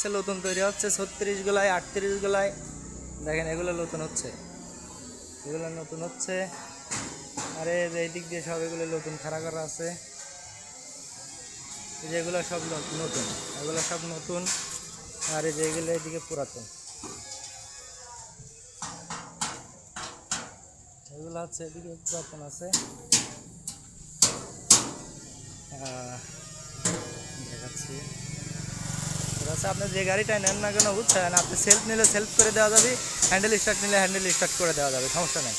হচ্ছে নতুন তৈরি হচ্ছে, ছত্রিশ গোলায়, আটত্রিশ গোলায়। দেখেন, এগুলো নতুন হচ্ছে। এগুলো নতুন হচ্ছে। আরে, এই দিক দিয়ে সব এগুলো নতুন খাড়া করা আছে। যেগুলো সব নতুন। এগুলো সব নতুন। আর এই যে এগুলো এদিকে পুরাতন। এগুলো হচ্ছে এদিকে পুরাতন আছে। দেখাচ্ছি। এটা হচ্ছে আপনি যে গাড়িটা নেন না কেন বুঝছেন? আপনি সেলফ নিলে সেলফ করে দেওয়া যাবে হ্যান্ডেল স্টার্ট নিলে হ্যান্ডেল স্টার্ট করে দেওয়া যাবে, সমস্যা নেই।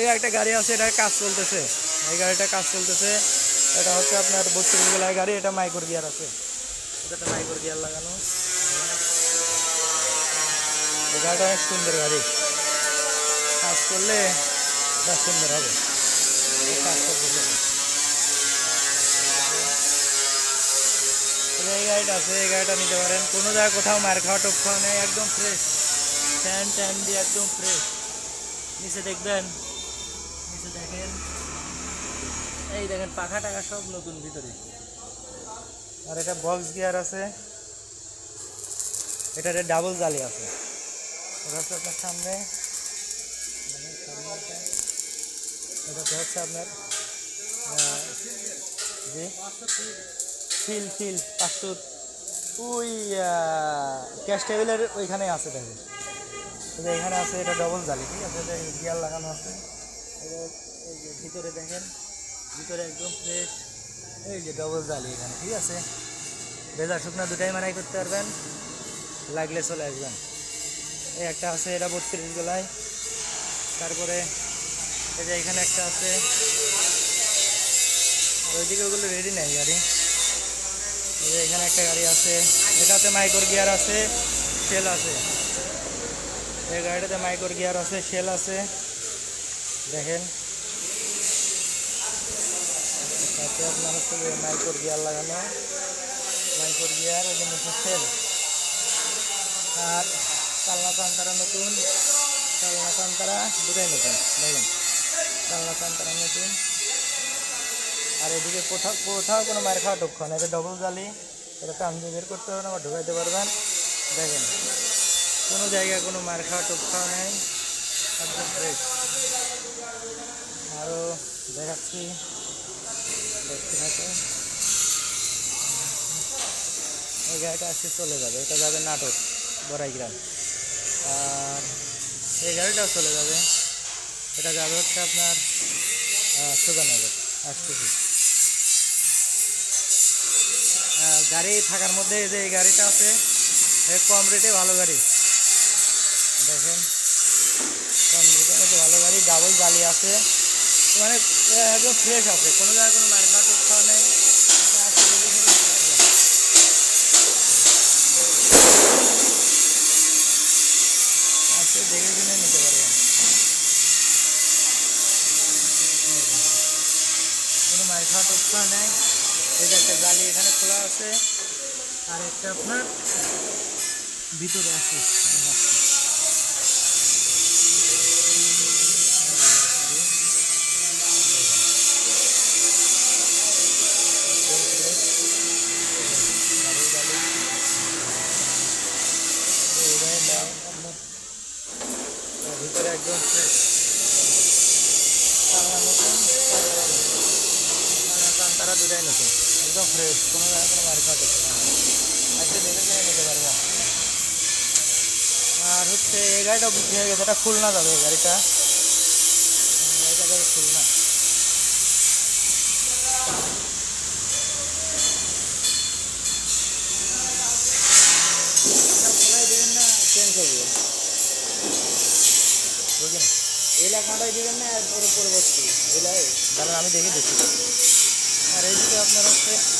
এই একটা গাড়ি আছে, এটার কাজ চলতেছে। এই গাড়িটা কাজ চলতেছে, এটা হচ্ছে আপনার বত্রিশ গোলায় গাড়ি এটা মাইক্রো গিয়ার আছে। এটা মাইক্রো গিয়ার লাগানো। এই গাড়িটা অনেক সুন্দর গাড়ি। কাজ করলে এটা সুন্দর হবে। কাজ করতেছে এই গাড়িটা আছে, এই গাড়িটা নিতে পারেন। কোনো জায়গায় কোথাও মার খাওয়া টপ খাওয়া নেই, একদম ফ্রেশ ফ্যান ট্যান দিয়ে একদম ফ্রেশ নিচে দেখবেন, নিচে দেখেন। এই দেখেন, পাখা টাকা সব নতুন ভিতরে। আর এটা বক্স গিয়ার আছে। এটাতে ডাবল জালি আছে। এটা আপনার সামনে। এটা। হচ্ছে আপনার জি। ফিল ফিল পাঁচশো ওই ক্যাশ টেবিলের ওইখানে আছে দেখেন এখানে আছে, এটা ডবল জালি, ঠিক আছে? এটা গিয়ার লাগানো আছে। এই যে- ভিতরে দেখেন, ভিতরে একদম ফ্রেশ এই যে ডবল জালি এখানে, ঠিক আছে? ভেজা শুকনা দুটাই মানাই করতে পারবেন। লাগলে চলে আসবেন। এই একটা আছে, এটা বত্রিশ গোলায়। তারপরে এই যে এখানে একটা আছে। ওইদিকে ওগুলো রেডি নেই গাড়ি। এখানে একটা গাড়ি আছে, এটাতে মাইক্রো গিয়ার আছে শেল আছে। এই গাড়িটাতে মাইক্রো গিয়ার আছে শেল আছে। দেখেন। আপনার হচ্ছে মাইক্রো গিয়ার লাগানো, মাইক্রো গিয়ার ওই হচ্ছে শেল আর চালনা চান্তারা নতুন, চালনা চান্তারা দুটাই নতুন, দেখেন। চালনা চান্তারা নতুন। আর এদিকে কোথাও কোথাও কোনো মায়ের খাওয়া টক্ষণ এটা ডবল জালি এটা টান দিয়ে বের করতে পারবেন আবার ঢুকাইতে পারবেন। দেখেন, কোনো জায়গায় কোনো মায়ের খাওয়া টক্ষণ নেই। একদম ফ্রেশ আরও দেখাচ্ছি। দেখতে থাকে এই গাড়িটা আসতে চলে যাবে। এটা যাবে নাটক বড়াইগ্রাম। আর এই গাড়িটাও চলে যাবে। এটা যাবে হচ্ছে আপনার সুগানগর আসতেছি গাড়ি থাকার মধ্যে এই যে এই গাড়িটা আছে কম রেটে ভালো গাড়ি। দেখেন, কম রেটে মধ্যে ভালো গাড়ি ডাবল জালি আছে। মানে একদম ফ্রেশ আছে। কোনো জায়গায় কোনো মার খাওয়া খাওয়া নেই। আসলে দেখে নিতে কোনো মার খাওয়া নেই। যে একটা জালি এখানে খোলা আছে আর একটা আপনার ভিতরে আছে ভিতরে একদম ফ্রেশ তারা দুটাই নতুন। একদম ফ্রেশ কোনো জায়গায় কোনো মারি খাওয়া দেখতে না আজকে দেখে কিনে নিতে পারব। আর হচ্ছে এই গাড়িটাও বিক্রি হয়ে গেছে, এটা খুলনা যাবে গাড়িটা। গাড়িটা খুলনা। এই লেখাটাই দিবেন না এর পরে পরবর্তী এলাই দাঁড়ান আমি দেখে দিচ্ছি। আর এইদিকে আপনার হচ্ছে